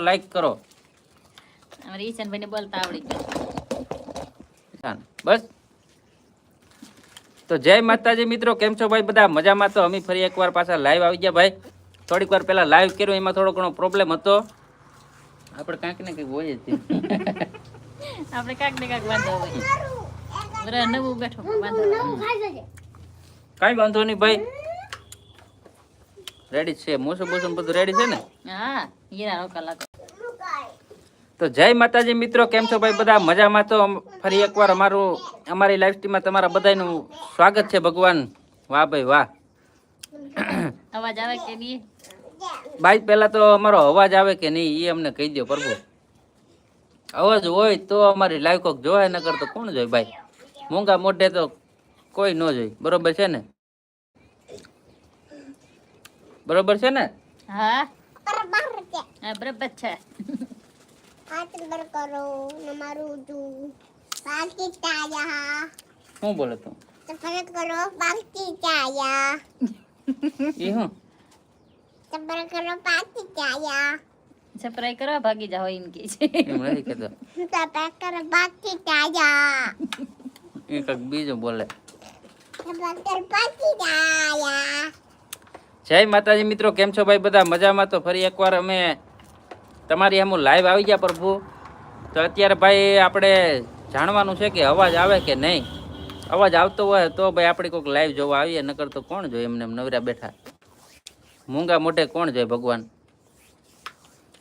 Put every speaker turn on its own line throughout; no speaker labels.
Like કરો.
અમારે ઈશાનભાઈને બોલતા આવડી ગયું
બસ. તો જય માતાજી મિત્રો કેમ છો ભાઈ બધા? મજામાં તો અમે ફરી એકવાર પાછા લાઈવ આવી ગયા ભાઈ. થોડીક વાર પહેલા લાઈવ કર્યું એમાં થોડો ઘણો પ્રોબ્લેમ હતો. આપણે કાંઈક ને કંઈક હોય જ.
આપણે કાંક ને કાંક વાંધો હોય. નવું બેઠો.
કાંઈ વાંધો નહીં ભાઈ. રેડી છે? મોસમ બોસમ બધું રેડી છે ને?
હા.
તો જય માતાજી મિત્રો કેમ છો ભાઈ બધા? મજામાં તો ફરી એકવાર અમારું અમારી લાઈફ સ્ટ્રીમમાં તમારા બધાનું સ્વાગત છે ભગવાન. વાહ ભાઈ વાહ.
અવાજ આવે કે નહીં?
ભાઈ પહેલા તો અમારો અવાજ આવે કે નહીં એ અમને કહી દો પ્રભુ. અવાજ હોય તો અમારી લાઈવ કોક જોવાય નગર તો કોણ જોય ભાઈ? મૂંગા મોઢે તો કોઈ ન જોઈ. બરોબર છે ને? બરોબર છે ને?
હા. હા બરાબર છે.
હાથ બર કરો નમારું તું બાકી ચાયા.
શું બોલે તું?
સફર કરો બાકી ચાયા.
એ હું?
સફર કરો બાકી ચાયા.
સપ્રાઈ કરવા ભાગી જાઓ એમ કે છે.
એમ નથી કહેતો
કરો બાકી ચાયા.
એ કંઈક બીજું બોલે.
સફર કરો બાકી
જય માતાજી મિત્રો, કેમ છો ભાઈ બધા? મજામાં? તો ફરી એકવાર અમે તમારી આમ લાઈવ આવી ગયા પ્રભુ. તો અત્યારે ભાઈ આપણે જાણવાનું છે કે અવાજ આવે કે નહીં? અવાજ આવતો હોય તો ભાઈ આપણે કોઈક લાઈવ જોવા આવીએ, નકર તો કોણ જોઈએ એમને? એમ નવરા બેઠા. મૂંગા મોઢે કોણ જોઈએ ભગવાન?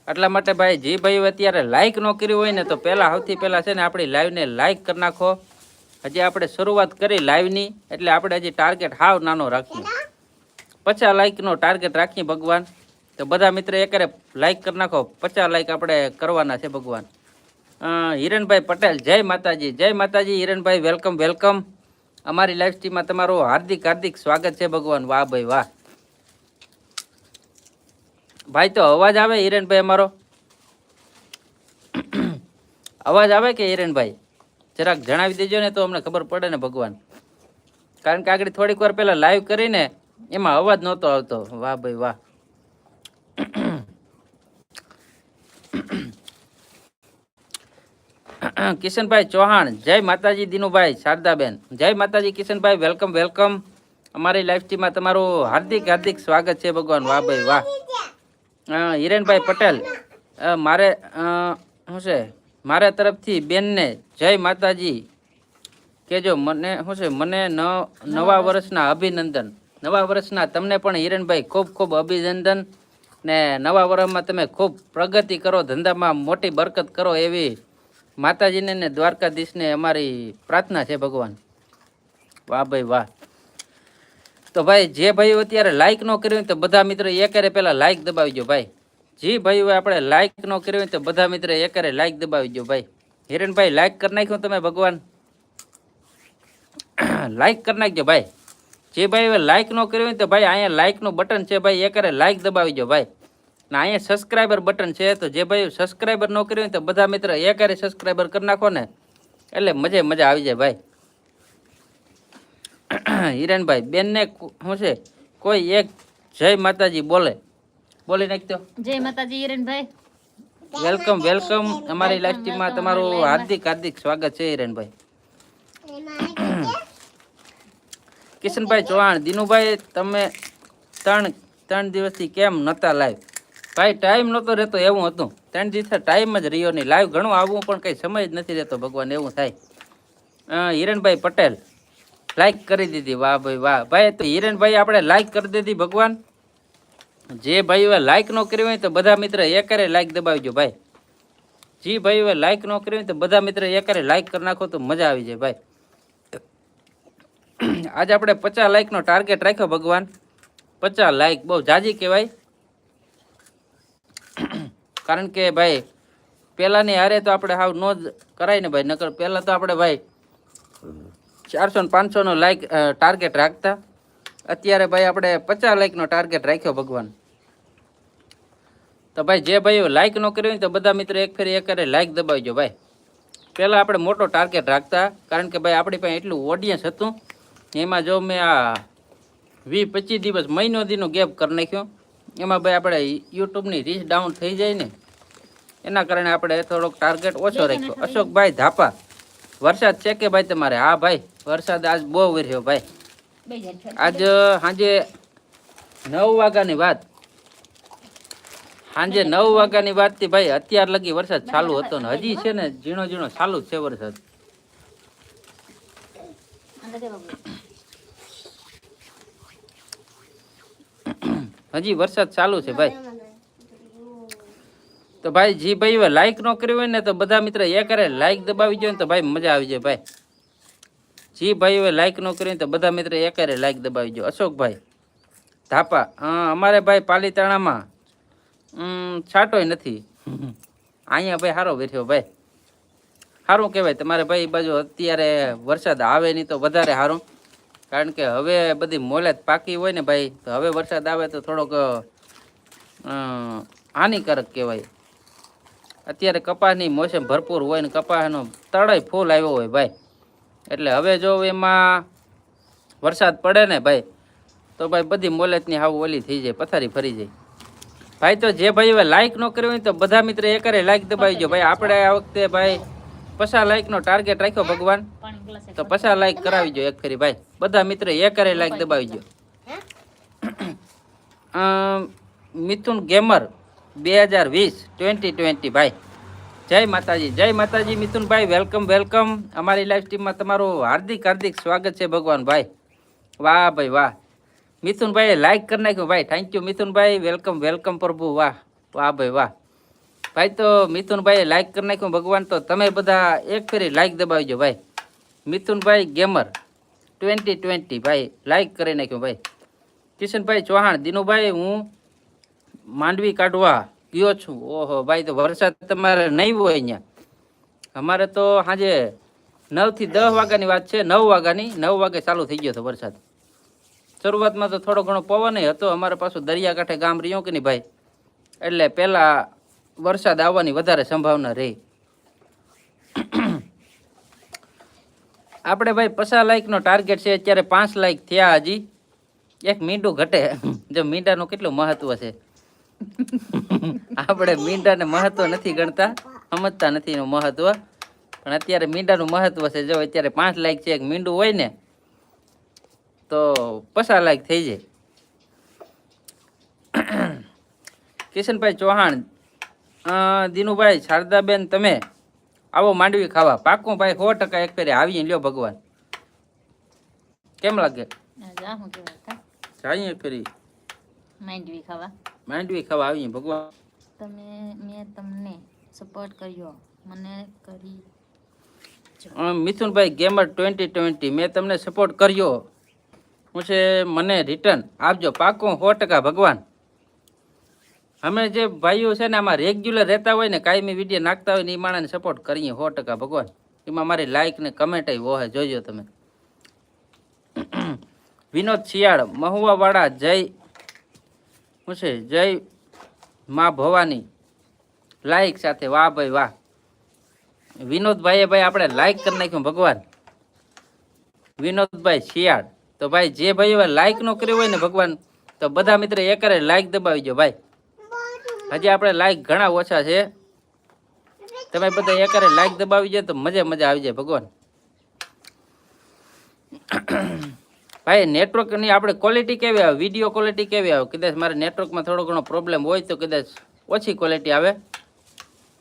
એટલા માટે ભાઈ, જે ભાઈ અત્યારે લાઈક ન કર્યું હોય ને તો પહેલાં સૌથી પહેલાં છે ને આપણી લાઈવને લાઈક કરી નાખો. હજી આપણે શરૂઆત કરી લાઈવની એટલે આપણે હજી ટાર્ગેટ હાવ નાનો રાખીએ. પચાસ લાઈકનો ટાર્ગેટ રાખીએ ભગવાન. તો બધા મિત્ર એકરે લાઈક કરી નાખો. પચાસ લાઈક આપણે કરવાના છે ભગવાન. હિરણભાઈ પટેલ, જય માતાજી જય માતાજી હિરણભાઈ વેલકમ વેલકમ અમારી લાઈફ સ્ટ્રીમમાં તમારું હાર્દિક હાર્દિક સ્વાગત છે ભગવાન. વાહ ભાઈ વાહ. ભાઈ, તો અવાજ આવે હિરણભાઈ અમારો? અવાજ આવે કે હિરણભાઈ જરાક જણાવી દેજો ને તો અમને ખબર પડે ને ભગવાન. કારણ કે આગળ થોડીક વાર પહેલાં લાઈવ કરીને એમાં અવાજ નહોતો આવતો. વાહ ભાઈ વાહ. કિશનભાઈ ચૌહાણ, જય માતાજી દિનુભાઈ શારદાબેન. જય માતાજી કિશનભાઈ, વેલકમ વેલકમ. અમારી લાઈફ ટીમમાં તમારું હાર્દિક હાર્દિક સ્વાગત છે ભગવાન. વાહ ભાઈ વાહ. હિરેનભાઈ પટેલ મારે શું છે? મારા તરફથી બેનને જય માતાજી કેજો મને, શું છે? મને નવા વર્ષના અભિનંદન. નવા વર્ષના તમને પણ હિરણભાઈ ખૂબ ખૂબ અભિનંદન ને નવા વર્ષમાં તમે ખૂબ પ્રગતિ કરો, ધંધામાં મોટી બરકત કરો એવી માતાજીને ને દ્વારકાધીશને અમારી પ્રાર્થના છે ભગવાન. વાહ ભાઈ વાહ. તો ભાઈ, જે ભાઈઓ અત્યારે લાઈક ન કર્યું તો બધા મિત્રો એકારે પહેલાં લાઈક દબાવીજો ભાઈ. જે ભાઈઓ આપણે લાઈક ન કર્યું તો બધા મિત્રો એકારે લાઈક દબાવીજો ભાઈ. હિરણભાઈ લાઈક કરી નાખ્યું તમે ભગવાન? લાઈક કરી નાખજો ભાઈ. જે ભાઈ હવે લાઈક ન કર્યું હોય તો ભાઈ અહીંયા લાઈકનું બટન છે ભાઈ એકરે લાઇક દબાવી દો ભાઈ. ને અહીંયા સબસ્ક્રાઈબર બટન છે તો જે ભાઈ સબસ્ક્રાઈબર ન કર્યું હોય તો બધા મિત્ર એકરે કરે સબસ્ક્રાઈબર કરી નાખો ને. એટલે મજે મજા આવી જાય ભાઈ. હિરણભાઈ બેનને શું છે? કોઈ એક જય માતાજી બોલે. બોલી નાખતો
જય માતાજી હિરેનભાઈ.
વેલકમ વેલકમ અમારી લાઈફ સ્ટ્રીમમાં તમારું હાર્દિક હાર્દિક સ્વાગત છે હિરણભાઈ કિશનભાઈ ચૌહાણ, દિનુભાઈ, તમે ત્રણ ત્રણ દિવસથી કેમ નહોતા લાઈવ ભાઈ ટાઈમ નહોતો રહેતો, એવું હતું. ત્રણ દિવસે ટાઈમ જ રહ્યો નહીં. લાઈવ ઘણું આવવું પણ કંઈ સમય જ નથી રહેતો, ભગવાન, એવું થાય. હિરણભાઈ પટેલ લાઈક કરી દીધી. વાહ, ભાઈ વાહ. ભાઈ, તો હિરણભાઈ આપણે લાઈક કરી દીધી, ભગવાન. જે ભાઈઓએ લાઈક ન કરી હોય તો બધા મિત્ર એકરે લાઈક દબાવજો, ભાઈ. જે ભાઈઓએ લાઈક ન કરી હોય તો બધા મિત્ર એકરે લાઈક કરી નાખો તો મજા આવી જાય, ભાઈ. આજે આપણે પચાસ લાઈકનો ટાર્ગેટ રાખ્યો ભગવાન. પચાસ લાઈક બહુ જાજી કહેવાય. કારણ કે ભાઈ, પહેલાંની હારે તો આપણે હાવ નો જ કરાય ને ભાઈ, નકર પહેલાં તો આપણે ભાઈ ચારસો ને પાંચસોનો લાઈક ટાર્ગેટ રાખતા. અત્યારે ભાઈ આપણે પચાસ લાઈકનો ટાર્ગેટ રાખ્યો ભગવાન. તો ભાઈ, જે ભાઈઓ લાઈક ન કર્યું તો બધા મિત્રો એક ફેરી એક કરે લાઈક દબાવજો ભાઈ. પહેલાં આપણે મોટો ટાર્ગેટ રાખતા, કારણ કે ભાઈ આપણી પાસે એટલું ઓડિયન્સ હતું. એમાં જો મેં આ વીસ પચીસ દિવસ મહિનો દીનો ગેપ કરી નાખ્યો. એમાં ભાઈ આપણે યુટ્યુબની રીચ ડાઉન થઈ જાય ને એના કારણે આપણે થોડોક ટાર્ગેટ ઓછો રાખ્યો. અશોકભાઈ ધાપા વરસાદ છે કે ભાઈ તમારે? હા ભાઈ વરસાદ આજ બહુ વર્યો ભાઈ. આજ સાંજે નવ વાગ્યાની વાત. સાંજે નવ વાગ્યાની વાતથી ભાઈ અત્યાર લગી વરસાદ ચાલુ હતો ને હજી છે ને ઝીણો ઝીણો ચાલુ જ છે વરસાદ. હજી વરસાદ ચાલુ છે ભાઈ. તો ભાઈ જી ભાઈ લાઈક ન કરી હોય ને તો બધા મિત્ર એ કરે લાઈક દબાવી જોઈએ ને તો ભાઈ મજા આવી જાય ભાઈ. જી ભાઈ હવે લાઈક ન કરી હોય તો બધા મિત્ર એ કરે લાઈક દબાવી જો અશોકભાઈ ધાપા. હા અમારે ભાઈ પાલીતાણામાં છાંટોય નથી. અહીંયા ભાઈ સારો બેઠ્યો ભાઈ. સારું કહેવાય. તમારે ભાઈ બાજુ અત્યારે વરસાદ આવે નહીં તો વધારે સારું કારણ કે હવે બધી મોલેત પાકી હોય ને ભાઈ, તો હવે વરસાદ આવે તો થોડોક હાનિકારક કહેવાય. અત્યારે કપાસની મોસમ ભરપૂર હોય ને કપાસનો તળાઈ ફૂલ આવ્યો હોય ભાઈ. એટલે હવે જો એમાં વરસાદ પડે ને ભાઈ, તો ભાઈ બધી મોલેતની હાવ ઓલી થઈ જાય, પથારી ફરી જાય. ભાઈ તો જે ભાઈ હવે લાઈક ન કર્યું હોય તો બધા મિત્ર એ કરે લાઈક દબાવી જો ભાઈ, આપણે આ વખતે ભાઈ પચાસ લાઈકનો ટાર્ગેટ રાખ્યો ભગવાન?
પાણી ગ્લાસ એક
તો પચાસ લાઈક કરાવી જો એક ફરી ભાઈ. બધા મિત્ર એ કરે લાઈક દબાવી જો અમ, મિથુન ગેમર બે હજાર વીસ ટ્વેન્ટી ટ્વેન્ટી ભાઈ. જય માતાજી જય માતાજી મિથુનભાઈ વેલકમ વેલકમ અમારી લાઈવ સ્ટ્રીમમાં તમારું હાર્દિક હાર્દિક સ્વાગત છે ભગવાન ભાઈ. વાહ ભાઈ વાહ. મિથુનભાઈએ લાઈક કરી નાખ્યું ભાઈ. Thank you Mithunbhai. Welcome welcome પ્રભુ વાહ. વાહ ભાઈ વાહ. ભાઈ, તો મિથુનભાઈ લાઈક કરી નાખ્યું. ભગવાન, તો તમે બધા એક ફેરી લાઈક દબાવજો ભાઈ. મિથુનભાઈ ગેમર ટ્વેન્ટી ટ્વેન્ટી ભાઈ લાઈક કરી નાખ્યું ભાઈ. કિશનભાઈ ચૌહાણ, દિનુભાઈ, હું માંડવી કાઢવા ગયો છું. ઓહો, ભાઈ, તો વરસાદ તમારે નહીં હોય અહીંયા. અમારે તો સાંજે નવથી દસ વાગ્યાની વાત છે. નવ વાગ્યાની, નવ વાગે ચાલુ થઈ ગયો હતો વરસાદ. શરૂઆતમાં તો થોડો ઘણો પવન હતો. અમારે પાછું દરિયાકાંઠે ગામ રહ્યો કે નહીં ભાઈ? એટલે પહેલાં વરસાદ આવવાની વધારે સંભાવના રહી. આપણે ભાઈ પચાસ લાઇકનો ટાર્ગેટ છે, અત્યારે પાંચ લાઇક થયા હજી. એક મીંડું ઘટે. જો મીંડાનું કેટલું મહત્વ છે? આપણે મીંડાને મહત્વ નથી ગણતા, સમજતા નથી એનું મહત્વ. પણ અત્યારે મીંડાનું મહત્વ છે, જો અત્યારે પાંચ લાઇક છે, એક મીંડું હોય ને, તો પચાસ લાઇક થઈ જાય. કિશનભાઈ ચૌહાણ દિનુભાઈ શારદાબેન તમે આવો માંડવી ખાવા. પાકું ભાઈ સો ટકા એક ફેરે આવીને લ્યો ભગવાન. કેમ લાગે? જાઈએ ફેરી.
માંડવી ખાવા.
માંડવી ખાવા આવીએ ભગવાન.
તમે મેં તમને સપોર્ટ કર્યો. મને કરી
મિથુનભાઈ ગેમર ટ્વેન્ટી ટ્વેન્ટી મેં તમને સપોર્ટ કર્યો. હું છે મને રિટર્ન આપજો. પાકું સો ટકા ભગવાન. અમે જે ભાઈઓ છે ને આમાં રેગ્યુલર રહેતા હોય ને, કાયમી વીડિયો નાખતા હોય ને, એ માણસને સપોર્ટ કરીએ સો ટકા ભગવાન. એમાં મારી લાઇક ને કમેન્ટ હોય જોજો તમે. વિનોદ શિયાળ, મહુવાવાળા, જય શું છે, જય મા ભવાની. લાઇક સાથે વાહ ભાઈ વાહ. વિનોદભાઈએ ભાઈ આપણે લાઇક કરી નાખ્યું ભગવાન. વિનોદભાઈ શિયાળ, તો ભાઈ જે ભાઈઓ લાઇક નો કર્યું હોય ને ભગવાન, તો બધા મિત્ર એકરે કરે દબાવી જો ભાઈ. હજી આપણે લાઈક ઘણા ઓછા છે. તમે બધા એકારે કરે લાઈક દબાવી જાય તો મજા મજા આવી જાય ભગવાન. ભાઈ નેટવર્કની આપણે ક્વોલિટી કેવી આવે? વીડિયો ક્વોલિટી કેવી આવે? કદાચ મારે નેટવર્કમાં થોડો ઘણો પ્રોબ્લેમ હોય તો કદાચ ઓછી ક્વોલિટી આવે.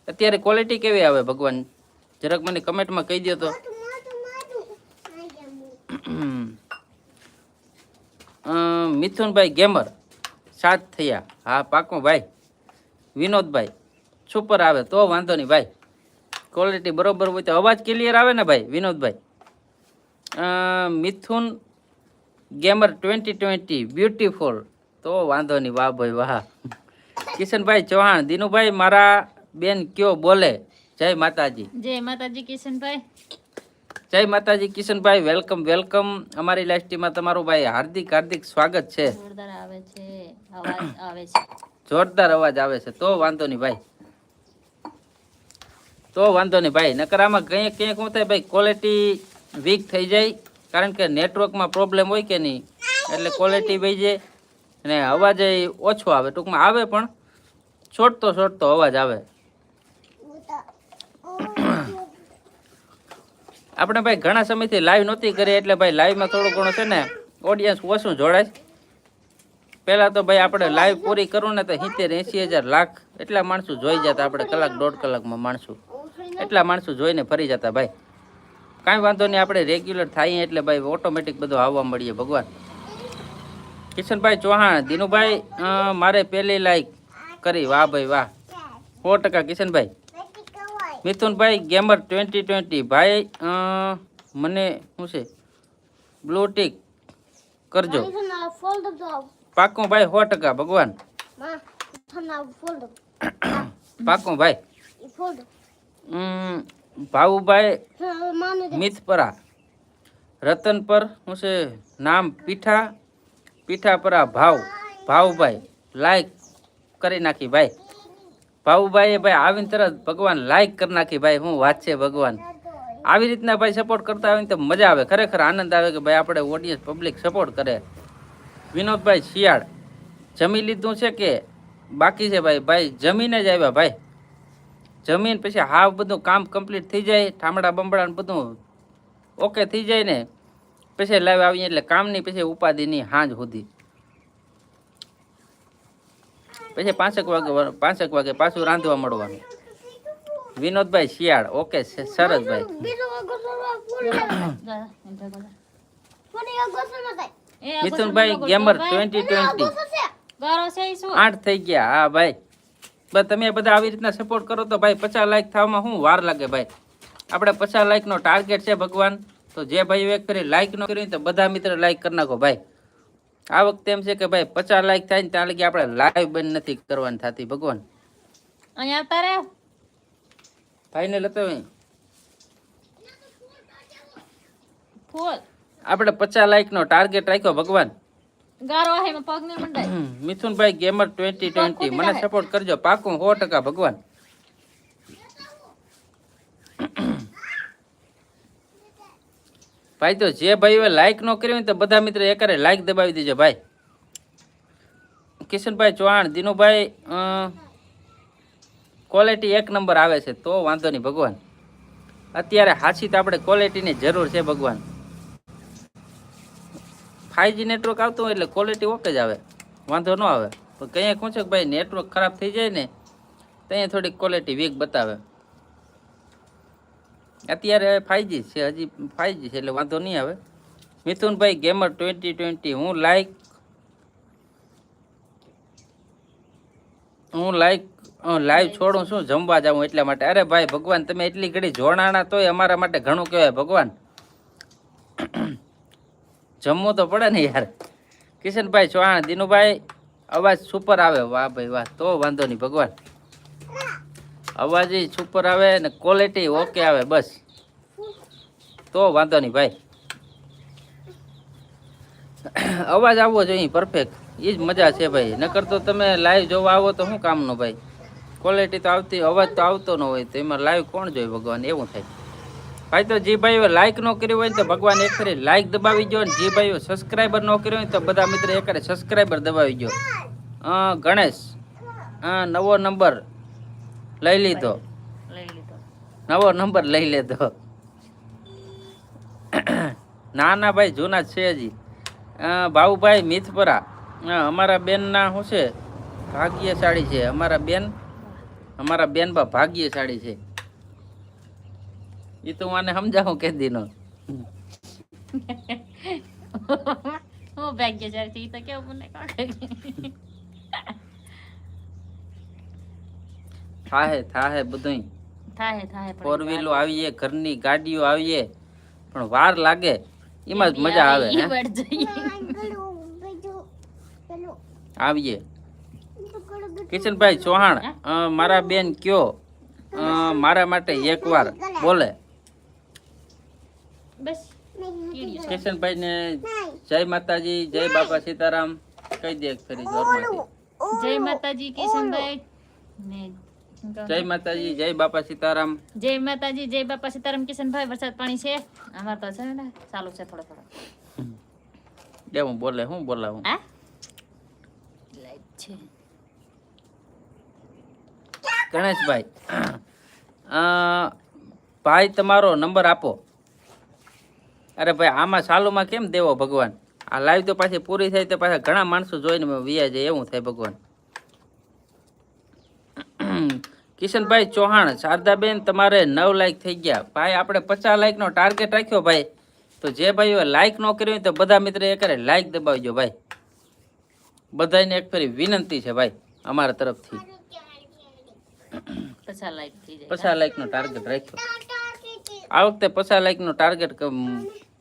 અત્યારે ક્વોલિટી કેવી આવે ભગવાન? જરાક મને કમેન્ટમાં કહી દો તો. મિથુનભાઈ ગેમર સાત થયા. હા, પાકો ભાઈ. વિનોદભાઈ સુપર આવે તો વાંધો નહીં ભાઈ. ક્વોલિટી બરોબર હોય તો અવાજ ક્લિયર આવે ને ભાઈ Vinodbhai? Mithun gamer twenty twenty beautiful તો વાંધો નહીં વાહ ભાઈ વાહ. કિશનભાઈ ચૌહાણ દિનુભાઈ મારા બેન કયો બોલે? જય માતાજી.
જય માતાજી કિશનભાઈ.
જય માતાજી કિશનભાઈ વેલકમ વેલકમ અમારી લાઈફ ટીમમાં તમારું ભાઈ હાર્દિક હાર્દિક સ્વાગત છે.
આવે છે અવાજ આવે છે.
જોરદાર અવાજ આવે છે. તો વાંધો નહીં ભાઈ. તો વાંધો નહીં ભાઈ. નકર આમાં કંઈક ક્યાંક શું થાય ભાઈ ક્વોલિટી વીક થઈ જાય. કારણ કે નેટવર્કમાં પ્રોબ્લેમ હોય કે નહીં? એટલે ક્વોલિટી વહી જાય. અને અવાજ ઓછો આવે. ટૂંકમાં આવે પણ છોટતો છોટતો અવાજ આવે. આપણે ભાઈ ઘણા સમયથી લાઈવ નહોતી કરી. એટલે ભાઈ લાઈવમાં થોડું ઘણું છે ને ઓડિયન્સ ઓછું જોડાય. પહેલાં તો ભાઈ આપણે લાઈવ પૂરી કરું ને તો સિત્તેર એંસી હજાર લાખ એટલા માણસો જોઈ જતા આપણે કલાક દોઢ કલાકમાં માણસો. એટલા માણસો જોઈને ફરી જતા ભાઈ. કાંઈ વાંધો નહીં, આપણે રેગ્યુલર થાય એટલે ભાઈ ઓટોમેટિક બધું આવવા મળીએ ભગવાન. કિશનભાઈ ચૌહાણ, દિનુભાઈ મારે પહેલી લાઈક કરી. વાહ ભાઈ વાહ. સો ટકા Kishanbhai. Mithunbhai gamer twenty twenty ભાઈ મને શું છે? બ્લૂ ટીક કરજો. પાકું ભાઈ સો ટકા ભગવાન. પાકું ભાઈ ભાવુભાઈ મિથપરા રતન પર શું છે નામ પીઠા પીઠાપરા ભાવ ભાવભાઈ. લાઈક કરી નાખી ભાઈ. ભાવુભાઈએ ભાઈ આવીને તરત ભગવાન લાઈક કરી નાખી ભાઈ. હું વાત છે ભગવાન? આવી રીતના ભાઈ સપોર્ટ કરતા હોય ને તો મજા આવે. ખરેખર આનંદ આવે કે ભાઈ આપણે ઓડિયન્સ પબ્લિક સપોર્ટ કરે. વિનોદભાઈ શિયાળ જમી લીધું છે કે બાકી છે ભાઈ? ભાઈ જમીને જ આવ્યા ભાઈ. જમીન પછી હાવ બધું કામ કમ્પ્લીટ થઈ જાય ઠામડા બમડાને બધું ઓકે થઈ જાય ને પછી લાઈવ આવીએ એટલે કામની પછી ઉપાધિની હાંજ સુધી. પછી પાંચેક વાગે પાંચેક વાગે પાછું રાંધવા મળવાનું. વિનોદભાઈ શિયાળ ઓકે સરસભાઈ સરસ ભાઈ. મિથુનભાઈ ગેમર ટ્વેન્ટી ટ્વેન્ટી આઠ થઈ ગયા હા ભાઈ. બસ તમે બધા આવી રીતના સપોર્ટ કરો તો ભાઈ પચાસ લાઈક થવામાં શું વાર લાગે ભાઈ? આપણે પચાસ લાઈકનો ટાર્ગેટ છે ભગવાન. તો જે ભાઈ એક કરી લાઈક ન કરી તો બધા મિત્ર લાઈક કરી નાખો ભાઈ. આ વખતે એમ છે કે ભાઈ પચાસ લાઈક થાય ને ત્યાં લગી આપણે લાઈવ બંધ નથી કરવાની થતી ભગવાન.
અહીંયા તારે
ભાઈને હતો
ફૂલ.
આપણે પચાસ લાઈકનો ટાર્ગેટ રાખ્યો ભગવાન.
ગારો હે પગ નહીં મંડાય.
મિથુનભાઈ ગેમર ટ્વેન્ટી ટ્વેન્ટી મને સપોર્ટ કરજો. પાકું સો ટકા ભગવાન. ભાઈ તો જે ભાઈઓ લાઈક નો કર્યું તો બધા મિત્રો એકારે લાઈક દબાવી દેજો ભાઈ. કિશનભાઈ ચૌહાણ દિનુભાઈ ક્વોલિટી એક નંબર આવે છે તો વાંધો નહીં ભગવાન. અત્યારે હાચી તો આપણે ક્વોલિટીની જરૂર છે ભગવાન. ફાઈવજી નેટવર્ક આવતું હોય એટલે ક્વોલિટી ઓકે જ આવે. વાંધો ન આવે. પણ કંઈ કહું છે કે ભાઈ નેટવર્ક ખરાબ થઈ જાય ને, તો અહીંયા થોડીક ક્વોલિટી વીક બતાવે. અત્યારે ફાઈવજી છે, હજી ફાઈવજી છે એટલે વાંધો નહીં આવે. મિથુનભાઈ ગેમર ટ્વેન્ટી ટ્વેન્ટી હું લાઈક હું લાઈક લાઈવ છોડું છું, જમવા જાઉં એટલા માટે. અરે ભાઈ ભગવાન, તમે એટલી ઘડી જોડાણા તોય અમારા માટે ઘણું કહેવાય ભગવાન. જમવું તો પડે ને યાર. કિશનભાઈ ચૌહાણ, દિનુભાઈ, અવાજ સુપર આવે. વાહ ભાઈ વાહ, તો વાંધો નહીં ભગવાન. અવાજ સુપર આવે ને ક્વોલિટી ઓકે આવે બસ. તો વાંધો નહીં ભાઈ. અવાજ આવવો જોઈએ પરફેક્ટ એ જ મજા છે ભાઈ. નકર તો તમે લાઈવ જોવા આવો તો શું કામનું ભાઈ? ક્વોલિટી તો આવતી, અવાજ તો આવતો ન હોય તો એમાં લાઈવ કોણ જોઈ ભગવાન? એવું થાય. ભાઈ તો જે ભાઈઓ લાઈક ન કર્યું હોય તો ભગવાન એક ફરી લાઈક દબાવી દો ને જે ભાઈઓ સબસ્ક્રાઈબર ન કર્યું હોય તો બધા મિત્રો એક સબસ્ક્રાઈબર દબાવી દો હા ગણેશ. હા નવો નંબર લઈ લીધો. નવો નંબર લઈ લીધો. ના ના ભાઈ જૂના છે હજી. ભાવુભાઈ મિથપરા અમારા બેનના શું છે? ભાગ્યશાળી છે. અમારા બેન અમારા બેન બા ભાગ્યશાળી છે. એ તો મને આને સમજાવું કે દીનો
હું ભાગ્યશાળી છે એ તો કેવું મને
થાહે થાહે
બધું થાહે થાહે
ફોર વ્હીલો આવીએ ઘરની ગાડીઓ આવીએ પણ વાર લાગે. એમાં જ મજા આવે આવીએ કિશનભાઈ ચૌહાણ અ, મારા બેન કયો? મારા માટે એકવાર બોલે.
બસ.
કિશનભાઈ ને જય માતાજી જય બાપા સીતારામ. કહી દે ફરી
જય માતાજી કિશનભાઈ. ને
જય માતાજી જય બાપા સીતારામ.
જય માતાજી જય બાપા સીતારામ કિશનભાઈ વરસાદ પાણી છે? અમાર તો છે ને ચાલુ છે થોડો થોડો.
દે હું બોલે હું બોલાવું?
હા? લાઈટ છે.
ગણેશભાઈ ભાઈ તમારો નંબર આપો. અરે ભાઈ આમાં સાલુમાં કેમ દેવો ભગવાન? આ લાઈવ તો પાછી પૂરી થાય તો પાછા ઘણા માણસો જોઈને વિયા જાય એવું થાય ભગવાન. કિશનભાઈ ચૌહાણ શારદાબેન તમારે નવ લાઈક થઈ ગયા. ભાઈ આપણે પચાસ લાઈકનો ટાર્ગેટ રાખ્યો ભાઈ. તો જે ભાઈઓ લાઈક ન કર્યું હોય તો બધા મિત્રો કરે લાઈક દબાવજો ભાઈ. બધાને એક ફરી વિનંતી છે ભાઈ અમારા તરફથી.
પચાસ
લાઈકનો ટાર્ગેટ રાખ્યો. આ વખતે પચાસ લાઈકનો ટાર્ગેટ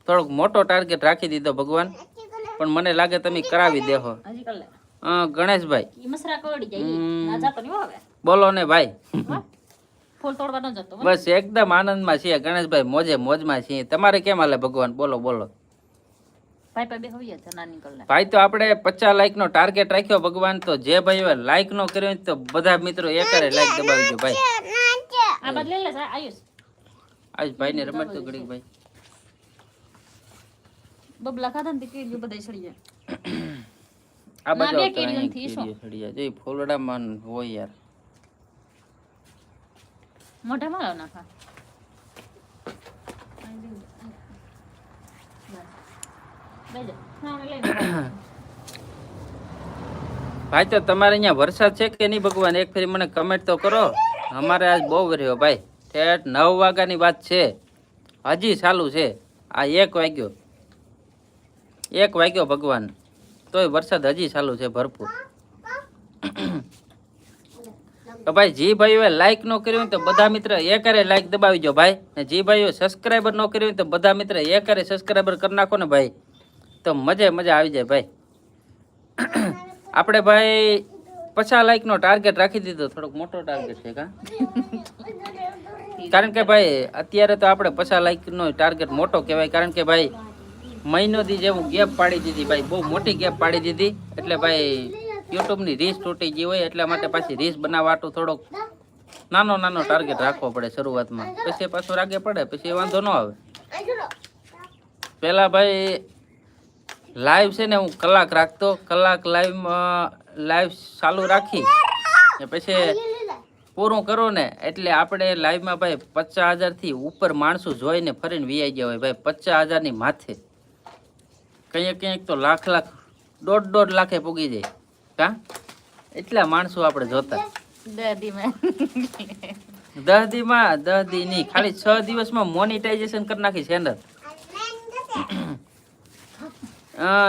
થોડોક મોટો ટાર્ગેટ રાખી દીધો ભગવાન. પણ મને લાગે તમે કરાવી દેહો. ગણેશભાઈ.
ના
બોલો ને ભાઈ.
ન.
બસ એકદમ આનંદમાં છીએ ગણેશભાઈ મોજે મોજમાં છીએ. તમારે કેમ હાલે ભગવાન? બોલો બોલો.
ભાઈ ભાઈ
ભાઈ તો આપણે પચાસ લાઈકનો ટાર્ગેટ રાખ્યો ભગવાન તો જે ભાઈ લાઈક નો કર્યો તો બધા મિત્રો એકારે લાઈક ભાઈ.
લઈ લે સા આયુષ.
આજ ભાઈને રમત તો ભાઈ.
બબલા ખાધા ને કીડીઓ બધા સડી જાય.
આ બાજુ
બે
આવતા
થી શું?
કીડીઓ સડી જાય. જોઈ ફૂલડામાં હોય યાર.
મોઢામાં લાવ નાખા.
ભાઈ તો તમારે અહીંયા વરસાદ છે કે નહીં ભગવાન? એક ફેરી મને કમેન્ટ તો કરો. અમારે આજ બહુ રહ્યો ભાઈ ઠેઠ નવ વાગ્યાની વાત છે. હજી ચાલુ છે. આ એક વાગ્યો. એક વાગ્યો ભગવાન. તોય વરસાદ હજી ચાલુ છે ભરપૂર. તો ભાઈ જી ભાઈઓએ લાઈક ન કર્યું તો બધા મિત્ર એકારે લાઈક દબાવીજો ભાઈ. ને જી ભાઈઓ સબસ્ક્રાઈબર ન કર્યું તો બધા મિત્ર એકારે સબસ્ક્રાઈબર કરી નાખો ને ભાઈ. તો મજા મજા આવી જાય ભાઈ. આપણે ભાઈ, પચાસ લાઈકનો ટાર્ગેટ રાખી દીધો. થોડોક મોટો ટાર્ગેટ છે કા? કારણ કે ભાઈ, અત્યારે તો આપણે પચાસ લાઈકનો ટાર્ગેટ મોટો કહેવાય. કારણ કે ભાઈ મહિનો દી જેવું ગેપ પાડી દીધી ભાઈ, બહુ મોટી ગેપ પાડી દીધી. એટલે ભાઈ, યુટ્યુબની રીસ તૂટી ગઈ હોય, એટલા માટે પાછી રીસ બનાવવાટું થોડોક નાનો નાનો ટાર્ગેટ રાખવો પડે શરૂઆતમાં. પછી પાછું રાગે પડે, પછી વાંધો ન આવે. પેલા ભાઈ લાઈવ છે ને હું કલાક રાખતો, કલાક લાઈવમાં લાઈવ ચાલુ રાખી પછી પૂરું કરો ને, એટલે આપણે લાઈવમાં ભાઈ પચાસ હજારથી ઉપર માણસો જોઈને ફરીને વીઆઈ ગયા હોય ભાઈ, પચાસ હજારની માથે. કંઈક કંઈક તો લાખ લાખ દોઢ દોઢ લાખે પૂગી જાય. કા? એટલા માણસો આપણે જોતા. દસ દીમાં દસ દી નહીં. ખાલી છ દિવસમાં મોનિટાઇઝેશન કરી નાખી ચેનલ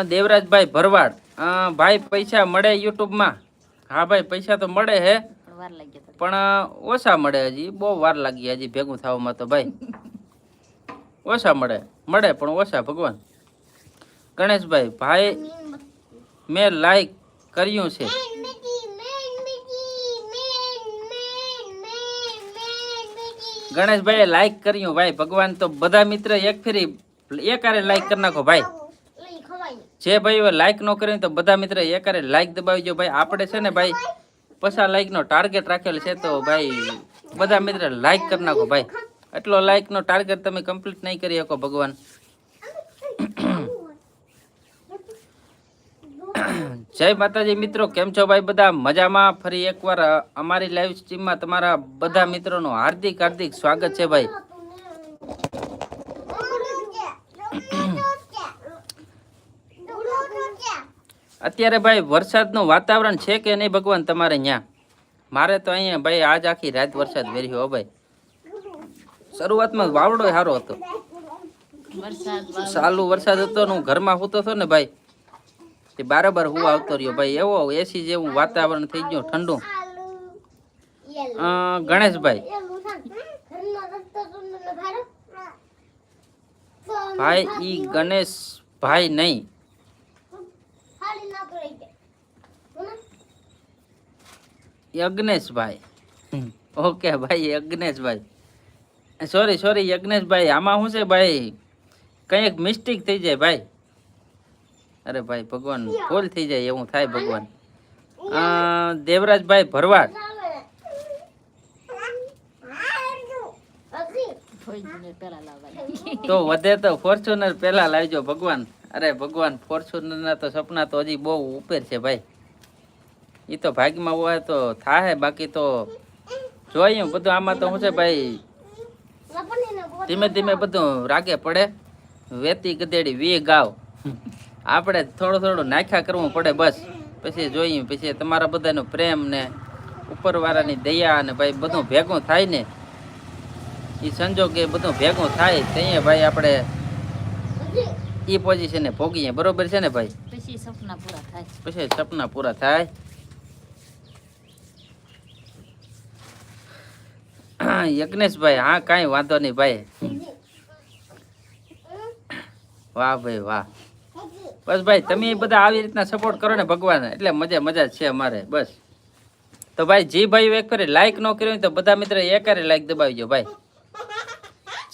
દેવરાજભાઈ ભરવાડ. અ, ભાઈ પૈસા મળે યુટ્યુબમાં. હા ભાઈ પૈસા તો મળે હે.
પણ
ઓછા મળે હજી. બહુ વાર લાગી હજી ભેગું થવામાં તો ભાઈ. ઓછા મળે. મળે પણ ઓછા ભગવાન. ગણેશભાઈ, ભાઈ, મેં લાઈક કર્યું છે. ગણેશભાઈએ લાઈક કર્યું. ભાઈ, ભગવાન તો બધા મિત્ર એક ફેરી, એકારે લાઈક કરી નાખો, ભાઈ. જે ભાઈ લાઈક ન કર્યું તો બધા મિત્ર એકારે લાઈક દબાવીજો, ભાઈ. આપણે છે ને, ભાઈ પચાસ લાઈકનો ટાર્ગેટ રાખેલ છે તો, ભાઈ, બધા મિત્ર લાઈક કરી નાખો, ભાઈ. એટલો લાઈકનો ટાર્ગેટ તમે કમ્પ્લીટ નહીં કરી શકો, ભગવાન. જય માતાજી મિત્રો કેમ છો ભાઈ બધા? મજામાં? ફરી એકવાર અમારી લાઈવ સ્ટ્રીમમાં તમારા બધા મિત્રોનું હાર્દિક હાર્દિક સ્વાગત છે ભાઈ. અત્યારે ભાઈ વરસાદનું વાતાવરણ છે કે નહીં ભગવાન તમારે ત્યાં મારે તો અહીંયા ભાઈ આજ આખી રાત વરસાદ વેર્યો ભાઈ. શરૂઆતમાં વાવડો સારો હતો. ચાલુ વરસાદ હતો ને હું ઘરમાં સૂતો હતો ને ભાઈ તે બરાબર હું આવતો રહ્યો ભાઈ. એવો એસી જેવું વાતાવરણ થઈ ગયું ઠંડુ. ગણેશભાઈ. ભાઈ ઈ ગણેશ ભાઈ નહીં યજ્ઞેશભાઈ ઓકે ભાઈ યજ્ઞેશભાઈ સોરી સોરી યજ્ઞેશભાઈ આમાં શું છે ભાઈ? કંઈક મિસ્ટેક થઈ જાય ભાઈ. અરે ભાઈ ભગવાન ભૂલ થઈ જાય એવું થાય ભગવાન. અ, દેવરાજભાઈ ભરવાડ. તો વધે તો ફોર્ચ્યુનર પેલા લાવજો ભગવાન. અરે ભગવાન ફોર્ચ્યુનર ના તો સપના તો હજી બહુ ઉપર છે ભાઈ. એ તો ભાગ્યમાં હોય તો થાય બાકી તો જોઈએ બધું. આમાં તો શું છે ભાઈ ધીમે ધીમે બધું રાગે પડે. વેતી ગધેડી વી ગાવ. આપણે થોડું થોડું નાખ્યા કરવું પડે બસ. પછી જોઈએ પછી તમારા બધાનો પ્રેમ ને ઉપરવાળાની દયા અને ભાઈ બધું ભેગું થાય ને. એ સંજોગે બધું ભેગું થાય ત્યાં ભાઈ આપણે એ પોઝિશને ભોગીએ. બરોબર છે ને ભાઈ?
પછી સપના પૂરા થાય.
પછી સપના પૂરા થાય. યજ્ઞેશભાઈ હા કાંઈ વાંધો નહીં ભાઈ. વાહ ભાઈ વાહ. બસ ભાઈ, તમે બધા આવી રીતના સપોર્ટ કરો ને ભગવાન, એટલે મજા મજા છે અમારે, બસ. તો ભાઈ, જે ભાઈઓ એક ફરી લાઈક ન કર્યું હોય તો બધા મિત્ર એકારે લાઈક દબાવીજો ભાઈ.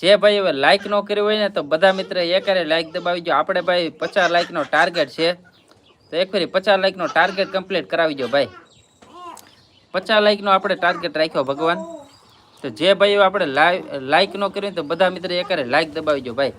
જે ભાઈ હવે લાઈક ન કર્યું હોય ને તો બધા મિત્ર એકારે લાઈક દબાવીજો. આપણે ભાઈ પચાસ લાઈકનો ટાર્ગેટ છે. તો એક ફરી પચાસ લાઈકનો ટાર્ગેટ કમ્પ્લીટ કરાવીજો ભાઈ. પચાસ લાઈકનો આપણે ટાર્ગેટ રાખ્યો ભગવાન. તો જે ભાઈઓ આપણે લાઈક ન કર્યું તો બધા મિત્ર એકારે લાઈક દબાવીજો ભાઈ.